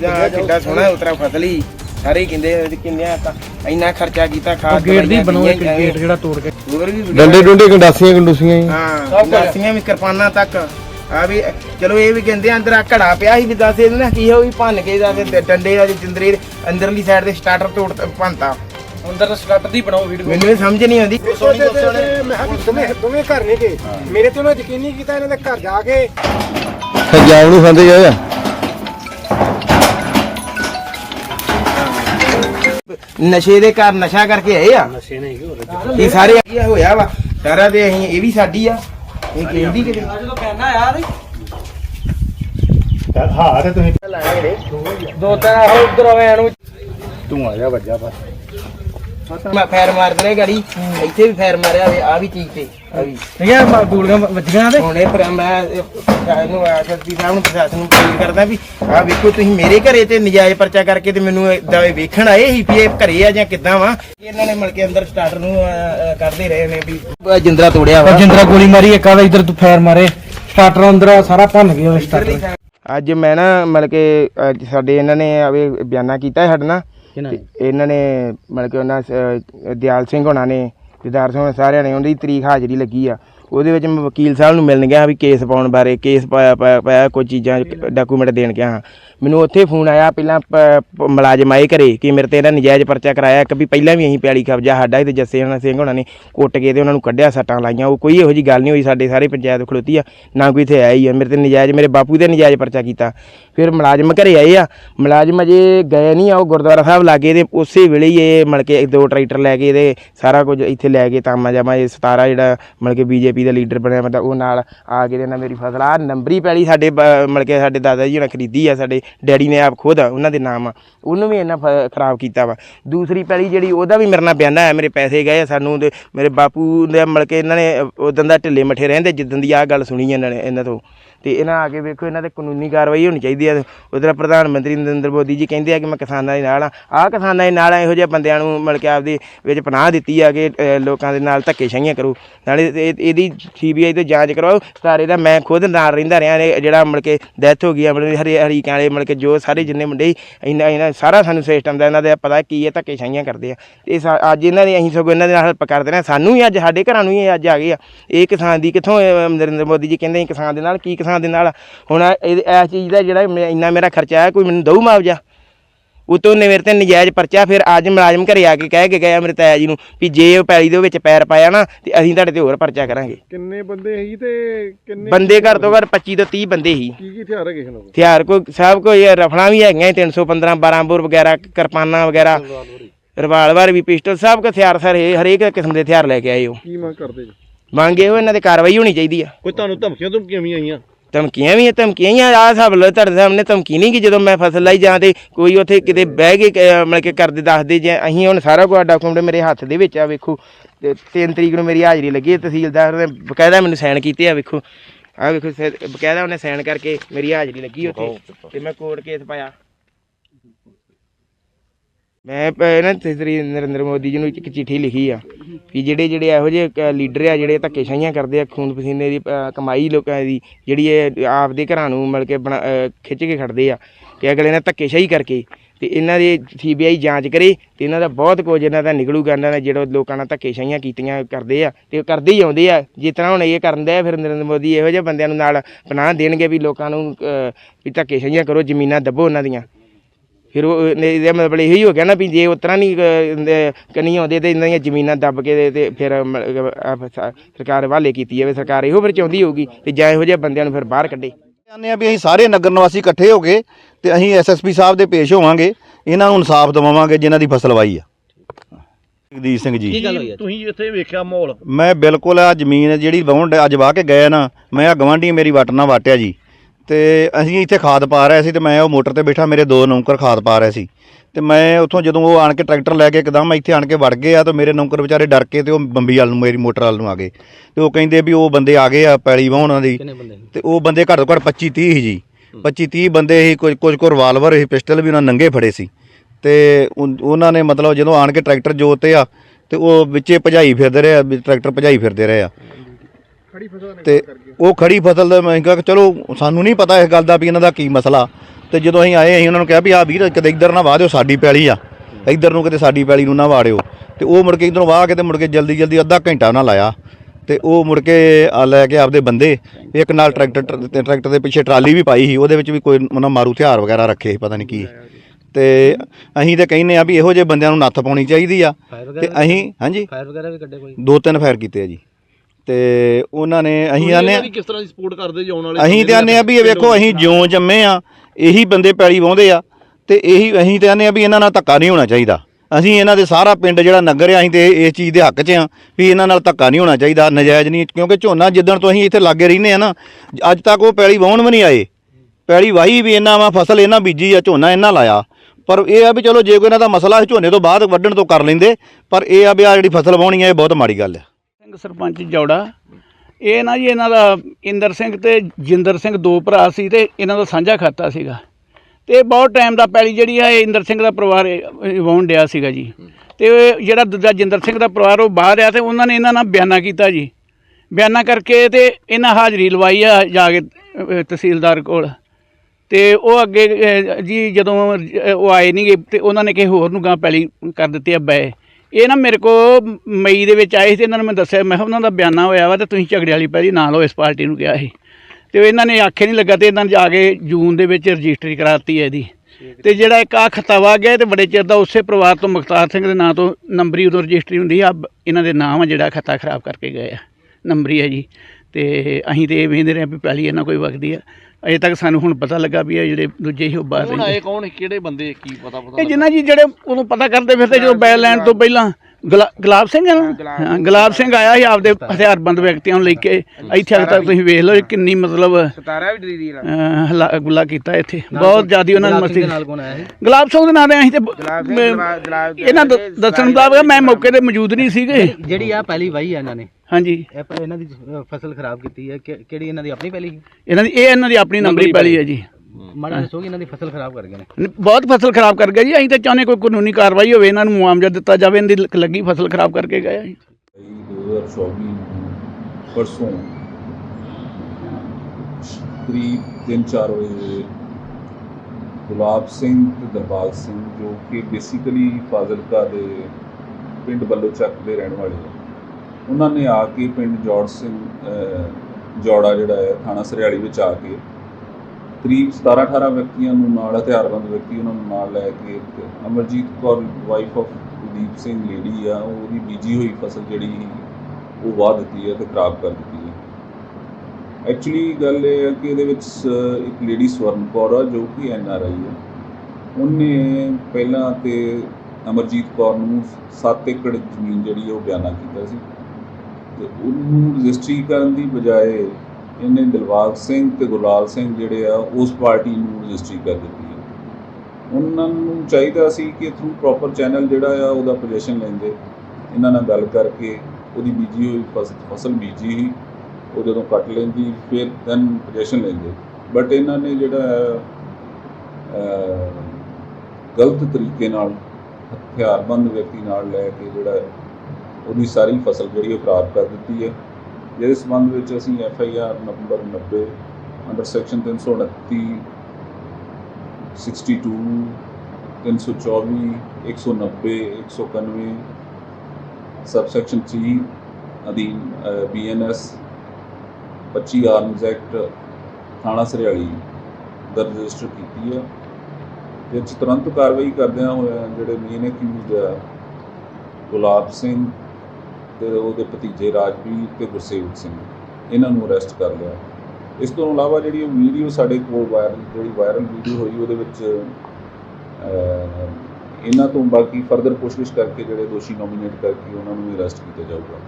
ਜਾਂ ਕਿੱਡਾ ਸੋਹਣਾ ਉਤਰਾ ਫਸਲ। ਸਾਰੇ ਹੀ ਕਹਿੰਦੇ ਕਿੰਨੇ ਤਾਂ ਇੰਨਾ ਖਰਚਾ ਕੀਤਾ ਖਾਦ ਗੇਟ ਦੀ ਬਣਾਓ ਇੱਕ ਗੇਟ ਜਿਹੜਾ ਤੋੜ ਕੇ। ਹੋਰ ਵੀ ਡੰਡੇ ਡੁੰਡੇ ਗੰਡਾਸੀਆਂ ਗੰਡੂਸੀਆਂ ਹੀ। ਹਾਂ ਨਾਸੀਆਂ ਵੀ ਕਿਰਪਾਨਾਂ ਤੱਕ। ਆ ਵੀ ਚਲੋ ਇਹ ਵੀ ਕਹਿੰਦੇ ਅੰਦਰ ਆ ਘੜਾ ਪਿਆ ਸੀ ਵੀ ਦੱਸ ਇਹਨੂੰ ਨਾ ਕੀ ਹੋ ਵੀ ਭੰਨ ਕੇ ਦਾ ਤੇ ਡੰਡੇ ਆ ਜਿੰਦਰੇ ਅੰਦਰਲੀ ਸਾਈਡ ਦੇ ਸਟਾਰਟਰ ਤੋੜ ਭੰਨਤਾ। ਅੰਦਰ ਸਟਾਰਟ ਦੀ ਬਣਾਓ ਵੀਡੀਓ। ਮੈਨੂੰ ਇਹ ਸਮਝ ਨਹੀਂ ਆਉਂਦੀ। ਮੈਂ ਕਿਹਾ ਦੋਵੇਂ ਦੋਵੇਂ ਘਰ ਨਹੀਂ ਗਏ ਮੇਰੇ ਤੇ ਉਹਨਾਂ ਯਕੀਨ ਨਹੀਂ ਕੀਤਾ ਇਹਨਾਂ ਦੇ ਘਰ ਜਾ ਕੇ। ਸਜਾਉ ਨੂੰ ਸੰਦੇ ਆ ਨਸ਼ੇ ਦੇ ਘਰ ਨਸ਼ਾ ਕਰਕੇ ਆਏ ਆ? ਨਸ਼ੇ ਨਹੀਂ ਇਹ ਸਾਰੇ ਕੀ ਹੋਇਆ ਵਾ? ਸਾਰਾ ਤੇ ਅਸੀਂ ਇਹ ਵੀ ਸਾਡੀ ਆ। ਇਹ ਕਹਿੰਦੀ ਕਿਤੇ? ਜਦੋਂ ਕਹਿਣਾ ਯਾਰ ਹਾਂ ਤੇ ਤੁਸੀਂ। ਦੋ ਤਿੰਨ ਆਹ ਉਧਰ ਆਵੇ ਇਹਨੂੰ ਤੂੰ ਆ ਜਾ ਵੱਜਾ ਬਸ। ਮੈਂ ਫੈਰ ਮਾਰ ਦਰੇ ਗਾੜੀ। ਇੱਥੇ ਵੀ ਫੈਰ ਮਾਰਿਆ ਵੇ ਆ ਵੀ ਚੀਜ਼ ਤੇ ਆ ਵੀ। ਠੀਕ ਹੈ ਮੈਂ ਗੋਲੀਆਂ ਵੱਜੀਆਂ ਤੇ ਹੁਣ ਇਹ ਪਰ ਮੈਂ ਇਹਨੂੰ ਐਸਐਸਪੀ ਸਾਹਿਬ ਨੂੰ ਪ੍ਰਸ਼ਾਸਨ ਨੂੰ ਅਪੀਲ ਕਰਦਾ ਵੀ ਆ ਵੇਖੋ ਤੁਸੀਂ ਮੇਰੇ ਘਰੇ ਤੇ ਨਜਾਇਜ਼ ਪਰਚਾ ਕਰਕੇ ਤੇ ਮੈਨੂੰ ਇਹ ਵੇਖਣ ਆਏ ਸੀ ਵੀ ਇਹ ਘਰੇ ਆ ਜਾਂ ਕਿੱਦਾਂ ਵਾ। ਇਹਨਾਂ ਨੇ ਮਿਲ ਕੇ ਅੰਦਰ ਸਟਾਰਟਰ ਨੂੰ ਕਰਦੇ ਰਹੇ ਨੇ ਵੀ ਜਿੰਦਰਾ ਤੋੜਿਆ ਵਾ। ਜਿੰਦਰਾ ਗੋਲੀ ਮਾਰੀ ਇੱਕ ਆਦਾ ਇਧਰ ਤੂੰ ਫਾਇਰ ਮਾਰੇ। ਸਟਾਰਟਰ ਅੰਦਰ ਸਾਰਾ ਭੰਨ ਗਿਆ ਸਟਾਰਟਰ। ਅੱਜ ਮੈਂ ਨਾ ਮਤਲਬ ਕਿ ਸਾਡੇ ਇਹਨਾਂ ਨੇ ਆਵੇ ਬਿਆਨਾ ਕੀਤਾ ਸਾਡੇ ਨਾਲ। ਤੇ ਇਹਨਾਂ ਨੇ ਮਤਲਬ ਕਿ ਉਹਨਾਂ ਅਹ, ਦਿਆਲ ਸਿੰਘ ਹੋਣਾ ਨੇ ਦਿਦਾਰ ਸਿੰਘ ਹੋਣਾ ਸਾਰਿਆਂ ਨੇ ਉਹਦੀ ਤਰੀਕ ਹਾਜ਼ਰੀ ਲੱਗੀ ਆ। ਉਹਦੇ ਵਿੱਚ ਮੈਂ ਵਕੀਲ ਸਾਹਿਬ ਨੂੰ ਮਿਲਣ ਗਿਆ ਵੀ ਕੇਸ ਪਾਉਣ ਬਾਰੇ ਕੇਸ ਪਾਇਆ ਪਾਇਆ ਕੋਈ ਚੀਜ਼ਾਂ ਡਾਕੂਮੈਂਟ ਦੇਣ ਗਿਆ ਹਾਂ। ਮੈਨੂੰ ਉੱਥੇ ਫੋਨ ਆਇਆ ਪਹਿਲਾਂ ਮੁਲਾਜ਼ਮ ਆਏ ਘਰੇ ਕਿ ਮੇਰੇ ਤੇ ਇਹਨਾਂ ਨਜਾਇਜ਼ ਪਰਚਾ ਕਰਾਇਆ ਇੱਕ ਵੀ ਪਹਿਲਾਂ ਵੀ ਅਸੀਂ ਪਿਆਲੀ ਕਬਜ਼ਾ ਸਾਡਾ ਤੇ ਜੱਸੇ ਹੋਣਾ ਸਿੰਘ ਹੋਣਾ ਨੇ ਕੁੱਟ ਕੇ ਤੇ ਉਹਨਾਂ ਨੂੰ ਕੱਢਿਆ ਸੱਟਾਂ ਲਾਈਆਂ। ਉਹ ਕੋਈ ਇਹੋ ਜੀ ਗੱਲ ਨਹੀਂ ਹੋਈ ਸਾਡੇ ਸਾਰੇ ਪੰਚਾਇਤ ਖਲੋਤੀ ਆ ਨਾ ਕੋਈ ਇੱਥੇ ਆਇਆ ਹੀ ਆ। ਮੇਰੇ ਤੇ ਨਜਾਇਜ਼ ਮੇਰੇ ਬਾਪੂ ਦੇ ਨਜਾਇਜ਼ ਪਰਚਾ ਕੀਤਾ। ਫਿਰ ਮੁਲਾਜ਼ਮ ਘਰੇ ਆਏ ਆ। ਮੁਲਾਜ਼ਮ ਅਜੇ ਗਏ ਨਹੀਂ ਆ ਉਹ ਗੁਰਦੁਆਰਾ ਸਾਹਿਬ ਲਾਗੇ ਤੇ ਉਸੇ ਵੇਲੇ ਹੀ ਇਹ ਮਤਲਬ ਕਿ ਦੋ ਟਰੈਕਟਰ ਲੈ ਕੇ ਇਹਦੇ ਸਾਰਾ ਕੁਝ ਇੱਥੇ ਲੈ ਕੇ ਤਾਮਾ ਜਾਮਾ ਇਹ 17 ਜਿਹੜਾ ਮਤਲਬ ਕਿ ਬੀਜੇਪੀ ਦਾ ਲੀਡਰ ਬਣਿਆ ਮਤਲਬ ਉਹ ਨਾਲ ਆ ਕੇ ਤੇ ਨਾਲ ਮੇਰੀ ਫਸਲ ਆ ਨੰਬਰੀ ਪੈਲੀ ਸਾਡੇ ਬ- ਮਤਲਬ ਕਿ ਸਾਡੇ ਦਾਦਾ ਜੀ ਨੇ ਖਰੀਦੀ ਆ, ਸਾਡੇ ਡੈਡੀ ਨੇ ਆਪ ਖੁਦ ਉਹਨਾਂ ਦੇ ਨਾਮ ਆ। ਉਹਨੂੰ ਵੀ ਇਹਨਾਂ ਫ- ਖਰਾਬ ਕੀਤਾ ਵਾ। ਦੂਸਰੀ ਪੈਲੀ ਜਿਹੜੀ ਉਹਦਾ ਵੀ ਮੇਰੇ ਨਾਲ ਬਿਆਨਾ ਹੈ ਮੇਰੇ ਪੈਸੇ ਗਏ ਆ ਸਾਨੂੰ ਮੇਰੇ ਬਾਪੂ ਦੇ ਮਤਲਬ ਕਿ ਇਹਨਾਂ ਨੇ ਉਦੋਂ ਦਾ ਢਿੱਲੇ ਮੱਠੇ ਰਹਿੰਦੇ, ਜਿੱਦਣ ਦੀ ਆਹ ਗੱਲ ਸੁਣੀ ਇਹਨਾਂ ਨੇ, ਇਹਨਾਂ ਤੋਂ। ਤੇ ਇਹਨਾਂ ਆ ਕੇ ਵੇਖੋ, ਇਹਨਾਂ ਤੇ ਕਾਨੂੰਨੀ ਕਾਰਵਾਈ ਹੋਣੀ ਚਾਹੀਦੀ ਹੈ ਉਧਰ ਪ੍ਰਧਾਨ ਮੰਤਰੀ ਨਰਿੰਦਰ ਮੋਦੀ ਜੀ ਕਹਿੰਦੇ ਆ ਕਿ ਮੈਂ ਕਿਸਾਨਾਂ ਦੇ ਨਾਲ ਆ। ਆਹ ਕਿਸਾਨਾਂ ਦੇ ਨਾਲ ਇਹੋ ਜਿਹੇ ਬੰਦਿਆਂ ਨੂੰ ਮਤਲਬ ਕਿ ਆਪਦੇ ਵਿੱਚ ਪਨਾਹ ਦਿੱਤੀ ਆ ਕਿ ਲੋਕਾਂ ਦੇ ਨਾਲ ਧੱਕੇਸ਼ਾਹੀਆਂ ਕਰੋ। ਨਾਲੇ ਇਹ- ਇਹਦੀ ਸੀਬੀਆਈ ਤੋਂ ਜਾਂਚ ਕਰਵਾਓ। ਸਾਰੇ ਦਾ ਮੈਂ ਖੁਦ ਨਾਲ ਰਹਿੰਦਾ ਰਿਹਾ ਨੇ ਜਿਹੜਾ ਮਤਲਬ ਕਿ ਡੈਥ ਹੋ ਗਈ ਆ, ਮਤਲਬ ਹਰੀ, ਹਰੀਕਾਂ ਵਾਲੇ ਮਤਲਬ ਕਿ ਜੋ ਸਾਰੇ ਜਿੰਨੇ ਮੁੰਡੇ ਇਹਨਾਂ ਇਹਨਾਂ ਸਾਰਾ ਸਾਨੂੰ ਸਿਸਟਮ ਦਾ ਇਹਨਾਂ ਦਾ ਪਤਾ ਕੀ ਹੈ, ਧੱਕੇਸ਼ਾਹੀਆਂ ਕਰਦੇ ਆ। ਇਹ ਸਾ- ਅੱਜ ਇਹਨਾਂ ਦੇ ਅਸੀਂ ਸਗੋਂ ਇਹਨਾਂ ਦੇ ਨਾਲ ਹੈਲਪ ਕਰਦੇ ਰਹੇ। ਸਾਨੂੰ ਵੀ ਅੱਜ, ਸਾਡੇ ਘਰਾਂ ਨੂੰ ਹੀ ਅੱਜ ਆ ਗਏ ਆ। ਇਹ ਕਿਸਾਨ ਦੀ ਕਿੱਥੋਂ ਨਰਿੰਦਰ ਮੋਦੀ ਜੀ ਕਹਿੰਦੇ ਕਿਸਾਨ ਦੇ ਨਾਲ, ਕੀ ਕਿਸਾਨ ਦੇ ਨਾਲ ਹੁਣ ਇਹ ਇਸ ਚੀਜ਼ ਦਾ ਜਿਹੜਾ ਇੰਨਾ ਮੇਰਾ ਖਰਚਾ ਹੈ ਕੋਈ ਮੈਨੂੰ ਦਊ ਮੁਆਵਜ਼ਾ? ਉਤੋਂ ਨੇ ਮੇਰੇ ਤੇ ਨਜਾਇਜ਼ ਪਰਚਾ ਫਿਰ ਅੱਜ ਮੁਲਾਜ਼ਮ ਘਰੇ ਆ ਕੇ ਕਹਿ ਕੇ ਗਿਆ ਮੇਰੇ ਤਾਇਆ ਜੀ ਨੂੰ ਵੀ ਜੇ ਉਹ ਪੈਲੀ ਦੇ ਵਿੱਚ ਪੈਰ ਪਾਇਆ ਨਾ ਤੇ ਅਸੀਂ ਤੁਹਾਡੇ ਤੇ ਹੋਰ ਪਰਚਾ ਕਰਾਂਗੇ। ਕਿੰਨੇ ਬੰਦੇ ਸੀ ਤੇ ਕਿੰਨੇ ਬੰਦੇ ਘਰ ਤੋਂ ਘਰ 25 ਤੋਂ 30 ਬੰਦੇ ਸੀ। ਕੀ ਕੀ ਹਥਿਆਰ ਹੈਗੇ ਹਨ ਹਥਿਆਰ ਕੋ ਸਭ ਕੋ ਇਹ ਰਫਲਾਂ ਵੀ ਹੈਗੀਆਂ 315 12 ਬੋਰ ਵਗੈਰਾ ਕਿਰਪਾਨਾਂ ਵਗੈਰਾ ਰਿਵਾਲਵਰ ਵੀ ਪਿਸਟਲ ਸਭ ਕੋ ਹਥਿਆਰ ਸਰ ਹਰੇਕ ਕਿਸਮ ਦੇ ਹਥਿਆਰ ਲੈ ਕੇ ਆਏ ਹੋ ਕੀ ਮੰਗ ਕਰਦੇ ਜੀ? ਮੰਗੇ ਉਹ ਇਹਨਾਂ ਤੇ ਕਾਰਵਾਈ ਹੋਣੀ ਚਾਹੀਦੀ ਆ। ਕੋਈ ਤੁਹਾਨੂੰ ਧਮਕੀਆਂ ਧਮਕੀਆਂ ਵੀ ਆਈਆਂ? ਧਮਕੀਆਂ ਵੀ ਧਮਕੀਆਂ ਹੀ ਆ ਆਹ ਸਭ ਲੋ ਤੁਹਾਡੇ ਸਾਹਮਣੇ ਧਮਕੀ ਨਹੀਂ ਕਿ ਜਦੋਂ ਮੈਂ ਫਸਲ ਲਾਈ ਜਾਂ ਤੇ ਕੋਈ ਉੱਥੇ ਕਿਤੇ ਬਹਿ ਕੇ ਕ- ਮਤਲਬ ਕਿ ਕਰਦੇ ਦੱਸਦੇ ਜੇ ਅਸੀਂ ਹੁਣ ਸਾਰਾ ਕੁਝ ਡਾਕੂਮੈਂਟ ਮੇਰੇ ਹੱਥ ਦੇ ਵਿੱਚ ਆ ਵੇਖੋ। ਤੇ 3 ਤਰੀਕ ਨੂੰ ਮੇਰੀ ਹਾਜ਼ਰੀ ਲੱਗੀ ਹੈ ਤਹਿਸੀਲਦਾਰ ਨੇ ਬਕਾਇਦਾ ਮੈਨੂੰ ਸਾਈਨ ਕੀਤੇ ਆ ਵੇਖੋ। ਆ ਵੇਖੋ ਸ- ਬਕਾਇਦਾ ਉਹਨੇ ਸਾਈਨ ਕਰਕੇ ਮੇਰੀ ਹਾਜ਼ਰੀ ਲੱਗੀ ਉੱਥੇ। ਤੇ ਮੈਂ ਕੋਰਟ ਕੇਸ ਪਾਇਆ। ਮੈਂ ਪ- ਨਾ ਸ੍ਰੀ ਨਰਿੰਦਰ ਮੋਦੀ ਜੀ ਨੂੰ ਇੱਕ ਚਿੱਠੀ ਲਿਖੀ ਆ। ਵੀ ਜਿਹੜੇ ਜਿਹੜੇ ਇਹੋ ਜਿਹੇ ਕ- ਲੀਡਰ ਆ ਜਿਹੜੇ ਧੱਕੇਸ਼ਾਹੀਆਂ ਕਰਦੇ ਆ ਖੂਨ ਪਸੀਨੇ ਦੀ ਅ, ਕਮਾਈ ਲੋਕਾਂ ਦੀ ਜਿਹੜੀ ਇਹ ਆਪਦੇ ਘਰਾਂ ਨੂੰ ਮਿਲ ਕੇ ਬਣਾ- ਖਿੱਚ ਕੇ ਖੜਦੇ ਆ ਕਿ ਅਗਲੇ ਨੇ ਧੱਕੇਸ਼ਾਹੀ ਕਰਕੇ ਤੇ ਇਹਨਾਂ ਦੀ ਸੀਬੀਆਈ ਜਾਂਚ ਕਰੇ ਤੇ ਇਹਨਾਂ ਦਾ ਬਹੁਤ ਕੁਝ ਇਹਨਾਂ ਦਾ ਨਿਕਲੂਗਾ ਇਹਨਾਂ ਦਾ ਜਿਹੜਾ ਲੋਕਾਂ ਨਾਲ ਧੱਕੇਸ਼ਾਹੀਆਂ ਕੀਤੀਆਂ ਕਰਦੇ ਆ ਤੇ ਕਰਦੇ ਹੀ ਆਉਂਦੇ ਆ ਜਿਸ ਤਰ੍ਹਾਂ ਹੁਣ ਇਹ ਕਰਨ ਦੇ ਫਿਰ ਨਰਿੰਦਰ ਮੋਦੀ ਇਹੋ ਜਿਹੇ ਬੰਦਿਆਂ ਨੂੰ ਨਾਲ ਪਨਾਹ ਦੇਣਗੇ ਵੀ ਲੋਕਾਂ ਨੂੰ ਵੀ ਧੱਕੇਸ਼ਾਹੀਆਂ ਕਰੋ ਜ਼ਮੀਨਾਂ ਦੱਬੋ ਉਹਨਾਂ ਦੀਆਂ। ਫਿਰ ਉਹ ਇਹਦਾ ਮਤਲਬ ਇਹੀ ਹੋ ਗਿਆ ਨਾ ਵੀ ਜੇ ਉਤਰਾ ਨਹੀਂ ਕਨੀ ਆਉਂਦੇ ਤੇ ਇਹਨਾਂ ਦੀਆਂ ਜ਼ਮੀਨਾਂ ਦੱਬ ਕੇ ਤੇ- ਫਿਰ ਸਰਕਾਰ ਵਾਲੇ ਕੀਤੀ ਜਾਵੇ ਸਰਕਾਰ ਇਹੋ ਫਿਰ ਚਾਹੁੰਦੀ ਹੋਊਗੀ ਤੇ ਜਾਂ ਇਹੋ ਜਿਹੇ ਬੰਦਿਆਂ ਨੂੰ ਫਿਰ ਬਾਹਰ ਕੱਢੇ। ਚਾਹੁੰਦੇ ਆ ਵੀ ਅਸੀਂ ਸਾਰੇ ਨਗਰ ਨਿਵਾਸੀ ਇਕੱਠੇ ਹੋ ਕੇ ਤੇ ਅਸੀਂ ਐਸਐਸਪੀ ਸਾਹਿਬ ਦੇ ਪੇਸ਼ ਹੋਵਾਂਗੇ ਇਹਨਾਂ ਨੂੰ ਇਨਸਾਫ ਦਿਵਾਵਾਂਗੇ ਜਿਨ੍ਹਾਂ ਦੀ ਫਸਲ ਵਾਈ ਆ। ਜਗਦੀਸ਼ ਸਿੰਘ ਜੀ। ਤੁਸੀਂ ਇੱਥੇ ਵੇਖਿਆ ਮਾਹੌਲ। ਮੈਂ ਬਿਲਕੁਲ ਆ ਜ਼ਮੀਨ ਜਿਹੜੀ ਵਾਹੁਣ ਅੱਜ ਵਾਹ ਕੇ ਗਏ ਨਾ ਮੈਂ ਆ ਗਵਾਂਢੀ ਮੇਰੀ ਵੱਟ ਨਾਲ ਵਾਟਿਆ ਜੀ। ਤੇ ਅਸੀਂ ਇੱਥੇ ਖਾਦ ਪਾ ਰਹੇ ਸੀ ਤੇ ਮੈਂ ਉਹ ਮੋਟਰ ਤੇ ਬੈਠਾ ਮੇਰੇ ਦੋ ਨੌਕਰ ਖਾਦ ਪਾ ਰਹੇ ਸੀ। ਤੇ ਮੈਂ ਉੱਥੋਂ ਜਦੋਂ ਉਹ ਆਣ ਕੇ ਟਰੈਕਟਰ ਲੈ ਕੇ ਇੱਕਦਮ ਇੱਥੇ ਆਣ ਕੇ ਵੜ ਗਏ ਆ ਤੇ ਮੇਰੇ ਨੌਕਰ ਵਿਚਾਰੇ ਡਰ ਕੇ ਤੇ ਉਹ ਬੰਬੀ ਵੱਲ ਨੂੰ ਮੇਰੀ ਮੋਟਰ ਵੱਲ ਨੂੰ ਆ ਗਏ। ਤੇ ਉਹ ਕਹਿੰਦੇ ਵੀ ਉਹ ਬੰਦੇ ਆ ਗਏ ਆ ਪੈਲੀ ਵਾਹੁਣ ਉਹਨਾਂ ਦੀ। ਤੇ ਉਹ ਬੰਦੇ ਘੱਟ ਤੋਂ ਘੱਟ 25 30 ਸੀ ਜੀ। 25 30 ਬੰਦੇ ਸੀ ਕੁਝ ਕੁਝ ਕੋ ਰਿਵਾਲਵਰ ਸੀ ਪਿਸਟਲ ਵੀ ਉਹਨਾਂ ਨੰਗੇ ਫੜੇ ਸੀ। ਤੇ ਉਹਨਾਂ ਨੇ ਮਤਲਬ ਜਦੋਂ ਆਣ ਕੇ ਟਰੈਕਟਰ ਜੋਤੇ ਆ ਤੇ ਉਹ ਵਿੱਚੇ ਭਜਾਈ ਫਿਰਦੇ ਰਹੇ ਆ ਟਰੈਕਟਰ ਭਜਾਈ ਫਿਰਦੇ ਰਹੇ ਆ। ਤੇ ਉਹ ਖੜੀ ਫਸਲ ਦਾ ਮੈਂ ਕਿਹਾ ਕਿ ਚਲੋ ਸਾਨੂੰ ਨਹੀਂ ਪਤਾ ਇਸ ਗੱਲ ਦਾ ਵੀ ਇਹਨਾਂ ਦਾ ਕੀ ਮਸਲਾ। ਤੇ ਜਦੋਂ ਅਸੀਂ ਆਏ ਅਸੀਂ ਉਹਨਾਂ ਨੂੰ ਕਿਹਾ ਵੀ ਆ ਵੀਰ ਕਿਤੇ ਇੱਧਰ ਨਾ ਵਾਹ ਦਿਓ ਸਾਡੀ ਪੈਲੀ ਆ। ਇੱਧਰ ਨੂੰ ਕਿਤੇ ਸਾਡੀ ਪੈਲੀ ਨੂੰ ਨਾ ਵਾੜਿਓ। ਤੇ ਉਹ ਮੁੜ ਕੇ ਇੱਧਰੋਂ ਵਾਹ ਕੇ ਤੇ ਮੁੜ ਕੇ ਜਲਦੀ ਜਲਦੀ ਅੱਧਾ ਘੰਟਾ ਉਹਨਾਂ ਲਾਇਆ। ਤੇ ਉਹ ਮੁੜ ਕੇ ਆ ਲੈ ਕੇ ਆਪਦੇ ਬੰਦੇ ਇੱਕ ਨਾਲ ਟਰੈਕਟਰ ਤੇ ਟਰੈਕਟਰ ਦੇ ਪਿੱਛੇ ਟਰਾਲੀ ਵੀ ਪਾਈ ਸੀ ਉਹਦੇ ਵਿੱਚ ਵੀ ਕੋਈ ਉਹਨਾਂ ਮਾਰੂ ਹਥਿਆਰ ਵਗੈਰਾ ਰੱਖੇ ਸੀ, ਪਤਾ ਨਹੀਂ ਕੀ। ਤੇ ਅਸੀਂ ਤੇ ਕਹਿੰਨੇ ਆ ਵੀ ਇਹੋ ਜਿਹੇ ਬੰਦਿਆਂ ਨੂੰ ਨੱਥ ਪਾਉਣੀ ਚਾਹੀਦੀ ਆ। ਤੇ ਅਸੀਂ ਹਾਂਜੀ। ਫਾਇਰ ਵਗੈਰਾ ਵੀ ਕੱਢੇ ਕੋਈ? ਦੋ ਤਿੰਨ ਫਾਇਰ ਕੀਤੇ ਆ ਜੀ। ਤੇ ਉਹਨਾਂ ਨੇ ਅਸੀਂ ਆਨੇ ਆ ਕਿਸ ਤਰ੍ਹਾਂ ਦੀ ਸਪੋਰਟ ਕਰਦੇ ਜੀ ਆਉਣ ਵਾਲੇ ਅਸੀਂ ਤੇ ਆਨੇ ਆ ਵੀ ਇਹ ਵੇਖੋ ਅਸੀਂ ਜਿਉਂ ਜੰਮੇ ਆ ਇਹੀ ਬੰਦੇ ਪੈਲੀ ਵਾਉਂਦੇ ਆ ਤੇ ਇਹੀ ਅਸੀਂ ਤੇ ਆਨੇ ਆ ਵੀ ਇਹਨਾਂ ਨਾਲ ਧੱਕਾ ਨਹੀਂ ਹੋਣਾ ਚਾਹੀਦਾ। ਅਸੀਂ ਇਹਨਾਂ ਦੇ ਸਾਰਾ ਪਿੰਡ ਜਿਹੜਾ ਨਗਰ ਆ ਅਸੀਂ ਤੇ ਇਸ ਚੀਜ਼ ਦੇ ਹੱਕ 'ਚ ਆ ਵੀ ਇਹਨਾਂ ਨਾਲ ਧੱਕਾ ਨਹੀਂ ਹੋਣਾ ਚਾਹੀਦਾ ਨਜਾਇਜ਼ ਨਹੀਂ ਕਿਉਂਕਿ ਝੋਨਾ ਜਿੱਦਣ ਤੋਂ ਅਸੀਂ ਇੱਥੇ ਲਾਗੇ ਰਹਿੰਦੇ ਆ ਨਾ ਅੱਜ ਤੱਕ ਉਹ ਪੈਲੀ ਵਾਹੁਣ ਵੀ ਨਹੀਂ ਆਏ। ਪੈਲੀ ਵਾਹੀ ਵੀ ਇਹਨਾਂ ਵਾ ਫਸਲ ਇਹਨਾਂ ਬੀਜੀ ਆ ਝੋਨਾ ਇਹਨਾਂ ਲਾਇਆ। ਪਰ ਇਹ ਆ ਵੀ ਚਲੋ ਜੇ ਕੋਈ ਇਹਨਾਂ ਦਾ ਮਸਲਾ ਝੋਨੇ ਤੋਂ ਬਾਅਦ ਵੱਢਣ ਤੋਂ ਕਰ ਲੈਂਦੇ ਪਰ ਇਹ ਆ ਵੀ ਆ ਜਿਹੜੀ ਫਸਲ ਵਾਹੁਣੀ ਆ ਇਹ ਬਹੁਤ ਮਾੜੀ ਗੱਲ ਆ। ਸਿੰਘ ਸਰਪੰਚ ਜੌੜਾ। ਇਹ ਨਾ ਜੀ ਇਹਨਾਂ ਦਾ ਇੰਦਰ ਸਿੰਘ ਤੇ ਜਿੰਦਰ ਸਿੰਘ ਦੋ ਭਰਾ ਸੀ ਤੇ ਇਹਨਾਂ ਦਾ ਸਾਂਝਾ ਖਾਤਾ ਸੀਗਾ। ਤੇ ਬਹੁਤ ਟਾਈਮ ਦਾ ਪੈਲੀ ਜਿਹੜੀ ਆ, ਇਹ ਇੰਦਰ ਸਿੰਘ ਦਾ ਪਰਿਵਾਰ ਇਹ ਵਾਹੁਣ ਡਿਆ ਸੀਗਾ ਜੀ। ਤੇ ਜਿਹੜਾ ਦੂਜਾ ਜਿੰਦਰ ਸਿੰਘ ਦਾ ਪਰਿਵਾਰ ਉਹ ਬਾਹਰ ਆ ਤੇ ਉਹਨਾਂ ਨੇ ਇਹਨਾਂ ਨਾਲ ਬਿਆਨਾ ਕੀਤਾ ਜੀ। ਬਿਆਨਾ ਕਰਕੇ ਤੇ ਇਹਨਾਂ ਹਾਜ਼ਰੀ ਲਵਾਈ ਆ ਜਾ ਕੇ ਤਹਿਸੀਲਦਾਰ ਕੋਲ। ਤੇ ਉਹ ਅੱਗੇ ਜੀ ਜਦੋਂ ਉਹ ਆਏ ਨਹੀਂਗੇ ਤੇ ਉਹਨਾਂ ਨੇ ਕਿਸੇ ਹੋਰ ਨੂੰ ਗਾਂ ਪੈਲੀ ਕਰ ਦਿੱਤੀ ਆ ਬੈ। ਇਹ ਨਾ ਮੇਰੇ ਕੋ ਮਈ ਦੇ ਵਿੱਚ ਆਏ ਸੀ ਇਹਨਾਂ ਨੂੰ ਮੈਂ ਦੱਸਿਆ ਮੈਂ ਉਹਨਾਂ ਦਾ ਬਿਆਨਾ ਹੋਇਆ ਵਾ ਤੇ ਤੁਸੀਂ ਝਗੜੇ ਵਾਲੀ ਪੈਲੀ ਨਾ ਲਓ ਇਸ ਪਾਰਟੀ ਨੂੰ ਕਿਹਾ ਸੀ। ਤੇ ਇਹਨਾਂ ਨੇ ਆਖੇ ਨਹੀਂ ਲੱਗਾ ਤੇ ਇਹਨਾਂ ਨੇ ਜਾ ਕੇ ਜੂਨ ਦੇ ਵਿੱਚ ਰਜਿਸਟਰੀ ਕਰਾਤੀ ਹੈ ਇਹਦੀ। ਤੇ ਜਿਹੜਾ ਇੱਕ ਆ ਖੱਤਾ ਵਾ ਗਿਆ ਤੇ ਬੜੇ ਚਿਰ ਦਾ ਉਸੇ ਪਰਿਵਾਰ ਤੋਂ ਮੁਖਤਾਰ ਸਿੰਘ ਦੇ ਨਾਂ ਤੋਂ ਨੰਬਰੀ ਉਦੋਂ ਰਜਿਸਟਰੀ ਹੁੰਦੀ ਆ ਇਹਨਾਂ ਦੇ ਨਾਮ ਆ ਜਿਹੜਾ ਖੱਤਾ ਖਰਾਬ ਕਰਕੇ ਗਏ ਆ। ਨੰਬਰੀ ਹੈ ਜੀ। ਤੇ ਅਸੀਂ ਤੇ ਇਹ ਵੇਖਦੇ ਰਹੇ ਵੀ ਪਹਿਲੀ ਇਹਨਾਂ ਕੋਈ ਵਗਦੀ ਆ। ਅਜੇ ਤੱਕ ਸਾਨੂੰ ਹੁਣ ਪਤਾ ਲੱਗਾ ਵੀ ਇਹ ਜਿਹੜੇ ਦੂਜੇ ਹੀ ਉਹ ਬਾਹਰ ਕੌਣ ਆਏ ਕੌਣ ਕਿਹੜੇ ਬੰਦੇ ਕੀ ਪਤਾ ਪਤਾ ਇਹ ਜਿਨ੍ਹਾਂ ਜੀ ਜਿਹੜੇ ਉਦੋਂ ਪਤਾ ਕਰਦੇ ਫਿਰਦੇ ਜਦੋਂ ਬੈਲ ਲੈਣ ਤੋਂ ਪਹਿਲਾਂ ਗੁਲਾ- ਗੁਲਾਬ ਸਿੰਘ ਹੈ ਨਾ? ਹਾਂ ਗੁਲਾਬ ਸਿੰਘ ਆਇਆ ਸੀ ਆਪਦੇ ਹਥਿਆਰਬੰਦ ਵਿਅਕਤੀਆਂ ਨੂੰ ਲੈ ਕੇ। ਇੱਥੇ ਤੱਕ ਤੁਸੀਂ ਵੇਖ ਲਓ ਇਹ ਕਿੰਨੀ ਮਤਲਬ 17 ਵੀ ਡਰੀ ਦੀ ਅਹ, ਹੱਲਾ ਗੁੱਲਾ ਕੀਤਾ ਇੱਥੇ। ਬਹੁਤ ਜ਼ਿਆਦੀ ਉਹਨਾਂ ਨੇ ਮਸਤੀ ਨਾਲ ਕੌਣ ਆਇਆ ਸੀ? ਗੁਲਾਬ ਸਿੰਘ ਦੇ ਨਾਂ ਤੇ ਅਸੀਂ ਤੇ ਗੁਲਾਬ ਸਿੰਘ, ਮੈਂ- ਗੁਲਾਬ- ਗੁਲਾਬ ਇਹਨਾਂ ਦ- ਦੱਸਣ ਮੁਤਾਬਕ ਮੈਂ ਮੌਕੇ ਤੇ ਮੌਜੂਦ ਨਹੀਂ ਸੀਗੇ। ਜਿਹੜੀ ਆ ਪਹਿਲੀ ਵਾਈ ਆ ਇਹਨਾਂ ਨੇ ਹਾਂਜੀ। ਇਹ ਪ- ਇਹਨਾਂ ਦੀ ਅ, ਫਸਲ ਖਰਾਬ ਕੀਤੀ ਹੈ। ਕਿ- ਕਿਹੜੀ ਇਹਨਾਂ ਦੀ ਆਪਣੀ ਪਹਿਲੀ? ਸੀ? ਇਹਨਾਂ ਦੀ ਇਹ ਇਹਨਾਂ ਦੀ ਆਪਣੀ ਨੰਬਰੀ ਪੈਲੀ ਹੈ ਜੀ। ਮਾੜਾ ਦੱਸੋ ਕਿ ਇਹਨਾਂ ਦੀ ਫਸਲ ਖਰਾਬ ਕਰ ਗਏ ਨੇ? ਨ- ਬਹੁਤ ਫਸਲ ਖਰਾਬ ਕਰ ਗਏ ਜੀ ਅਸੀਂ ਤਾਂ ਚਾਹੁੰਦੇ ਕੋਈ ਕਾਨੂੰਨੀ ਕਾਰਵਾਈ ਹੋਵੇ ਇਹਨਾਂ ਨੂੰ ਮੁਆਵਜ਼ਾ ਦਿੱਤਾ ਜਾਵੇ ਇਹਨਾਂ ਦੀ ਲ- ਲੱਗੀ ਫਸਲ ਖਰਾਬ ਕਰਕੇ ਗਏ ਆ ਜੀ 2024 ਪਰਸੋਂ ਕਰੀਬ 3-4 ਵਜੇ ਗੁਲਾਬ ਸਿੰਘ ਤੇ ਦਰਬਾਗ ਸਿੰਘ ਜੋ ਕਿ ਬੇਸਿਕਲੀ ਫਾਜ਼ਿਲਕਾ ਦੇ ਪਿੰਡ ਬੱਲੋਚੱਕ ਦੇ ਰਹਿਣ ਵਾਲੇ ਆ ਉਹਨਾਂ ਨੇ ਆ ਕੇ ਪਿੰਡ ਜੋੜ ਸਿੰਘ ਅਹ, ਜੋੜਾ ਜਿਹੜਾ ਹੈ ਥਾਣਾ ਸਰਿਆਲੀ ਵਿੱਚ ਆ ਕੇ ਕਰੀਬ 17-18 ਵਿਅਕਤੀਆਂ ਨੂੰ ਨਾਲ, ਹਥਿਆਰਬੰਦ ਵਿਅਕਤੀ ਉਹਨਾਂ ਨੂੰ ਨਾਲ ਲੈ ਕੇ ਇੱਕ Amarjit Kaur wife of Kuldeep Singh lady ਆ, ਉਹਦੀ ਬੀਜੀ ਹੋਈ ਫਸਲ ਜਿਹੜੀ ਉਹ ਵਾਹ ਦਿੱਤੀ ਹੈ ਤੇ ਖਰਾਬ ਕਰ ਦਿੱਤੀ ਹੈ ਐਕਚੁਅਲੀ ਗੱਲ ਇਹ ਹੈ ਕਿ ਇਹਦੇ ਵਿੱਚ ਸ- ਇੱਕ ਲੇਡੀ ਸਵਰਨ ਕੌਰ ਆ, ਜੋ ਕਿ ਐਨ ਆਰ ਆਈ ਹੈ ਉਹਨੇ ਪਹਿਲਾਂ ਤੇ ਅਮਰਜੀਤ ਕੌਰ ਨੂੰ 7 ਏਕੜ ਜ਼ਮੀਨ ਜਿਹੜੀ ਹੈ ਉਹ ਬਿਆਨਾ ਕੀਤਾ ਸੀ। ਤੇ ਉਹਨੂੰ ਰਜਿਸਟਰੀ ਕਰਨ ਦੀ ਬਜਾਏ ਇਹਨੇ ਦਿਲਬਾਗ ਸਿੰਘ ਤੇ ਗੁਲਾਲ ਸਿੰਘ ਜਿਹੜੇ ਆ, ਉਸ ਪਾਰਟੀ ਨੂੰ ਰਜਿਸਟਰੀ ਕਰ ਦਿੱਤੀ ਹੈ। ਉਹਨਾਂ ਨੂੰ ਚਾਹੀਦਾ ਸੀ ਕਿ ਥਰੂ ਪ੍ਰੋਪਰ ਚੈਨਲ ਜਿਹੜਾ ਆ, ਉਹਦਾ ਪੋਜੀਸ਼ਨ ਲੈਂਦੇ। ਇਹਨਾਂ ਨਾਲ ਗੱਲ ਕਰਕੇ ਉਹਦੀ ਬੀਜੀ ਹੋਈ ਫਸ- ਫਸਲ ਬੀਜੀ ਹੀ ਉਹ ਜਦੋਂ ਕੱਟ ਲੈਂਦੀ, ਫਿਰ ਦੈਨ ਪੋਜੀਸ਼ਨ ਲੈਂਦੇ। ਬਟ ਇਹਨਾਂ ਨੇ ਜਿਹੜਾ ਗਲਤ ਤਰੀਕੇ ਨਾਲ, ਹਥਿਆਰਬੰਦ ਵਿਅਕਤੀ ਨਾਲ ਲੈ ਕੇ ਜਿਹੜਾ, ਉਹਦੀ ਸਾਰੀ ਫਸਲ ਜਿਹੜੀ ਉਹ ਖਰਾਬ ਕਰ ਦਿੱਤੀ ਹੈ। ਜਿਹਦੇ ਸੰਬੰਧ ਵਿੱਚ ਅਸੀਂ F I R number 90 under section 329 62 324 190 191 subsection 3 ਅਧੀਨ ਬੀਐਨਐਸ 25 ਆਰਮਜ਼ ਐਕਟ ਥਾਣਾ ਸਰਿਆਲੀ ਦਰਜ ਰਜਿਸਟਰ ਕੀਤੀ ਹੈ। ਜਿਸ 'ਚ ਤੁਰੰਤ ਕਾਰਵਾਈ ਕਰਦਿਆਂ ਹੋਇਆ ਜਿਹੜੇ ਮੇਨ ਅਕਿਊਜ਼ਡ ਆ, ਗੁਲਾਬ ਸਿੰਘ ਤੇ ਉਹਦੇ ਭਤੀਜੇ ਰਾਜਵੀਰ ਤੇ ਗੁਰਸੇਵਕ ਸਿੰਘ ਇਹਨਾਂ ਨੂੰ ਅਰੈਸਟ ਕਰ ਲਿਆ। ਇਸ ਤੋਂ ਇਲਾਵਾ ਜਿਹੜੀ ਵੀਡੀਓ ਸਾਡੇ ਕੋਲ ਵਾਇਰਲ ਜਿਹੜੀ ਵਾਇਰਲ ਵੀਡੀਓ ਹੋਈ ਉਹਦੇ ਵਿੱਚ ਇਹਨਾਂ ਤੋਂ ਬਾਕੀ ਫਰਦਰ ਪੁੱਛਗਿੱਛ ਕਰਕੇ ਜਿਹੜੇ ਦੋਸ਼ੀ ਨੋਮੀਨੇਟ ਕਰਕੇ ਉਹਨਾਂ ਨੂੰ ਅਰੈਸਟ ਕੀਤਾ ਜਾਊਗਾ।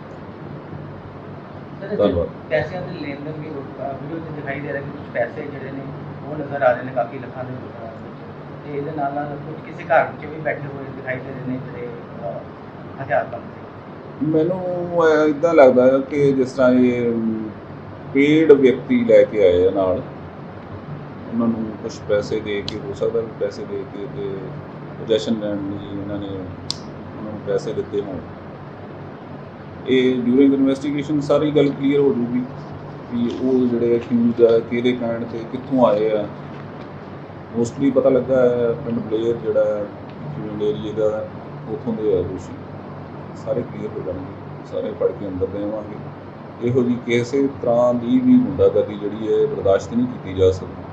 ਧੰਨਵਾਦ। ਪੈਸਿਆਂ ਦੇ ਲੈਣ ਦੇਣ ਵੀ ਵੀਡੀਓ 'ਚ ਦਿਖਾਈ ਦੇ ਰਿਹਾ ਕਿ ਕੁਝ ਪੈਸੇ ਜਿਹੜੇ ਨੇ ਉਹ ਨਜ਼ਰ ਆ ਰਹੇ ਨੇ ਕਾਫੀ ਲੱਖਾਂ ਦੇ ਤੇ ਇਹਦੇ ਨਾਲ ਨਾਲ ਕੁਝ ਕਿਸੇ ਘਰ ਵਿੱਚ ਵੀ ਬੈਠੇ ਹੋਏ ਦਿਖਾਈ ਦੇ ਰਹੇ ਨੇ ਜਿਹੜੇ ਹਥਿਆਰਬੰਦ ਮੈਨੂੰ ਇਦਾਂ ਲੱਗਦਾ ਹੈ ਕਿ ਜਿਸ ਤਰ੍ਹਾਂ ਇਹ ਪੇਡ ਵਿਅਕਤੀ ਲੈ ਕੇ ਆਏ ਆ ਨਾਲ। ਉਹਨਾਂ ਨੂੰ ਕੁਝ ਪੈਸੇ ਦੇ ਕੇ ਹੋ ਸਕਦਾ ਵੀ ਪੈਸੇ ਦੇ ਕੇ ਤੇ ਪੋਜੀਸ਼ਨ ਲੈਣ ਲਈ ਇਹਨਾਂ ਨੇ ਉਹਨਾਂ ਨੂੰ ਪੈਸੇ ਦਿੱਤੇ ਹੋਣ। ਇਹ ਡਿਊਰਿੰਗ ਇਨਵੈਸਟੀਗੇਸ਼ਨ ਸਾਰੀ ਗੱਲ ਕਲੀਅਰ ਹੋ ਜੂਗੀ ਕਿ ਉਹ ਜਿਹੜੇ ਅਕਿਊਜ਼ਡ ਆ ਕਿਹਦੇ ਕਹਿਣ ਤੇ ਕਿੱਥੋਂ ਆਏ ਆ। ਮੋਸਟਲੀ ਪਤਾ ਲੱਗਾ ਹੈ ਪਿੰਡ ਬਲੇਅਰ ਜਿਹੜਾ ਕਿਊਨ ਏਰੀਏ ਦਾ ਹੈ, ਉੱਥੋਂ ਦੇ ਆ ਦੋਸ਼ੀ ਸਾਰੇ ਕਲੀਅਰ ਹੋ ਜਾਣਗੇ, ਸਾਰੇ ਪੜ੍ਹ ਕੇ ਅੰਦਰ ਦੇਵਾਂਗੇ ਇਹੋ ਜਿਹੀ ਕਿਸੇ ਤਰ੍ਹਾਂ ਦੀ ਵੀ ਗੁੰਡਾਗਰਦੀ ਜਿਹੜੀ ਹੈ ਬਰਦਾਸ਼ਤ ਨਹੀਂ ਕੀਤੀ ਜਾ ਸਕਦੀ।